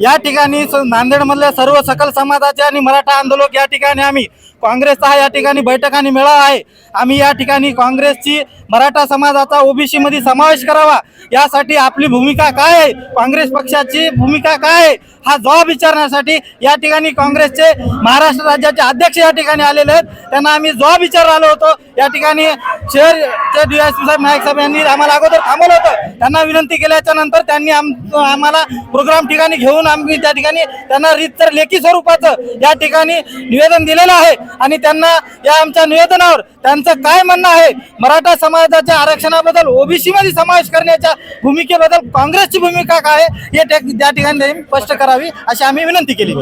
या ठिकाणी स- नांदेडमधल्या सर्व सकल समाजाचे आणि मराठा आंदोलक या ठिकाणी आम्ही काँग्रेसचा हा या ठिकाणी बैठक आणि मेळावा आहे. आम्ही या ठिकाणी काँग्रेसची मराठा समाजाचा ओबीसी मध्ये समावेश करावा. यासाठी आपली भूमिका काय आहे? काँग्रेस पक्षाची भूमिका काय आहे? हा जबाब विचारण्यासाठी या ठिकाणी काँग्रेसचे महाराष्ट्र राज्याचे अध्यक्ष या ठिकाणी आलेले आहेत. त्यांना आम्ही जबाब विचारला आलो होतो. या ठिकाणी शहरचे डी एस पी साहेब नाईक साहेब यांनी आम्हाला अगोदर थांबवलं होतं. त्यांना विनंती केल्याच्यानंतर त्यांनी आम आम्हाला प्रोग्राम ठिकाणी घेऊन आम्ही त्या ठिकाणी त्यांना रीतसर लेखी स्वरूपाचं या ठिकाणी निवेदन दिलेलं आहे. आणि त्यांना या आमच्या निवेदनावर त्यांचं काय म्हणणं आहे? मराठा समाजाच्या आरक्षणाबद्दल ओबीसी मध्ये समावेश करण्याच्या भूमिकेबद्दल काँग्रेसची भूमिका काय आहे? हे त्या ठिकाणी स्पष्ट करावी अशी आम्ही विनंती केली.